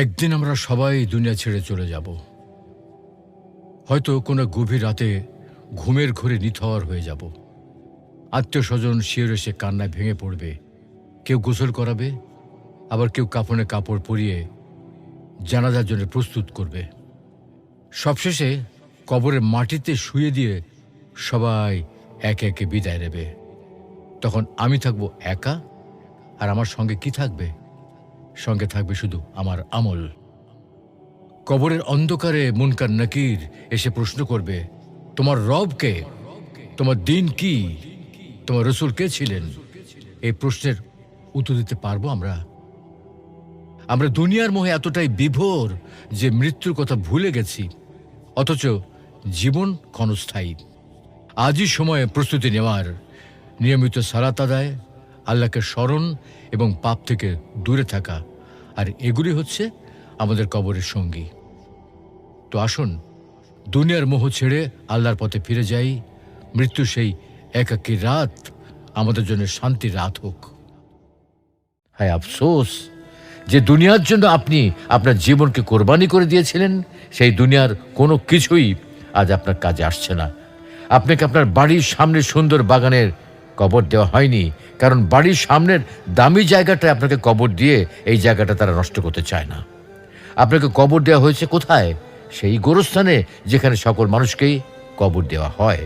একদিন আমরা সবাই দুনিয়া ছেড়ে চলে যাব। হয়তো কোনো গভীর রাতে ঘুমের ঘরে নিথর হয়ে যাব। আত্মীয় স্বজন শিয়র এসে কান্নায় ভেঙে পড়বে। কেউ গোসল করাবে, আবার কেউ কাপড়ে কাপড় পরিয়ে জানাজার জন্য প্রস্তুত করবে। সবশেষে কবরের মাটিতে শুয়ে দিয়ে সবাই একে একে বিদায় নেবে। তখন আমি থাকব একা, আর আমার সঙ্গে কি থাকবে? সঙ্গে থাকবে শুধু আমার আমল। কবরের অন্ধকারে মুনকার নাকির এসে প্রশ্ন করবে, তোমার রব কে? তোমার দিন কি? তোমার রসুল কে ছিলেন? এই প্রশ্নের উত্তর দিতে পারব আমরা? আমরা দুনিয়ার মোহে এতটাই বিভোর যে মৃত্যুর কথা ভুলে গেছি, অথচ জীবন ক্ষণস্থায়ী। আজই সময়ে প্রস্তুতি নেওয়ার নিয়মিত সালাত আদায় আল্লাহকে স্মরণ এবং পাপ থেকে দূরে থাকা। আর এগুলি হচ্ছে আমাদের কবরের সঙ্গী। তো আসুন, দুনিয়ার মোহ ছেড়ে আল্লাহর পথে ফিরে যাই। মৃত্যু সেই একাকী রাত আমাদের জন্য শান্তির রাত হোক। হায় আফসোস, যে দুনিয়ার জন্য আপনি আপনার জীবনকে কোরবানি করে দিয়েছিলেন, সেই দুনিয়ার কোনো কিছুই আজ আপনার কাজে আসছে না। আপনাকে আপনার বাড়ির সামনে সুন্দর বাগানের কবর দেওয়া হয়নি। কারণ বাড়ির সামনের দামি জায়গাটা আপনাকে কবর দিয়ে এই জায়গাটা তারা নষ্ট করতে চায় না। আপনাকে কবর দেওয়া হয়েছে কোথায়? সেই গোরস্থানে যেখানে সকল মানুষকেই কবর দেওয়া হয়।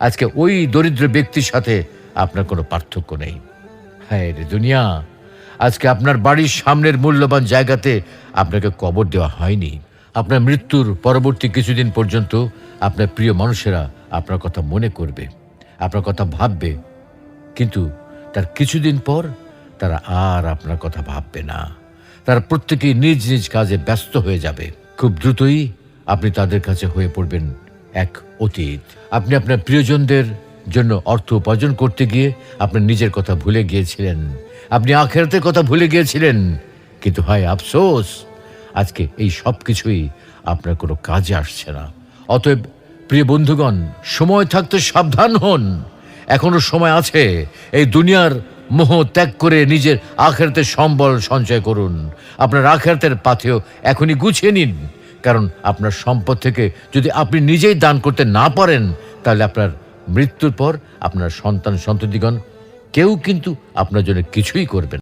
আজকে ওই দরিদ্র ব্যক্তির সাথে আপনার কোনো পার্থক্য নেই। হ্যাঁ রে দুনিয়া, আজকে আপনার বাড়ির সামনের মূল্যবান জায়গাতে আপনাকে কবর দেওয়া হয়নি। আপনার মৃত্যুর পরবর্তী কিছুদিন পর্যন্ত আপনার প্রিয় মানুষেরা আপনার কথা মনে করবে, আপনার কথা ভাববে কিন্তু তার কিছুদিন পর তারা আর আপনার কথা ভাববে না। তারা প্রত্যেকেই নিজ নিজ কাজে ব্যস্ত হয়ে যাবে। খুব দ্রুতই আপনি তাদের কাছে হয়ে পড়বেন এক অতীত। আপনি আপনার প্রিয়জনদের জন্য অর্থ উপার্জন করতে গিয়ে আপনার নিজের কথা ভুলে গিয়েছিলেন। আপনি আখেরাতের কথা ভুলে গিয়েছিলেন। কিন্তু হয় আফসোস, আজকে এই সব কিছুই আপনার কোনো কাজে আসছে না। অতএব প্রিয় বন্ধুগণ, সময় থাকতে সাবধান হন। এখনও সময় আছে। এই দুনিয়ার মোহ ত্যাগ করে নিজের আখেরাতের সম্বল সঞ্চয় করুন। আপনার আখেরাতের পাথেও এখনই গুছিয়ে নিন। কারণ আপনার সম্পদ থেকে যদি আপনি নিজেই দান করতে না পারেন, তাহলে আপনার মৃত্যুর পর আপনার সন্তান সন্ততিগণ কেউ কিন্তু আপনার জন্য কিছুই করবেন।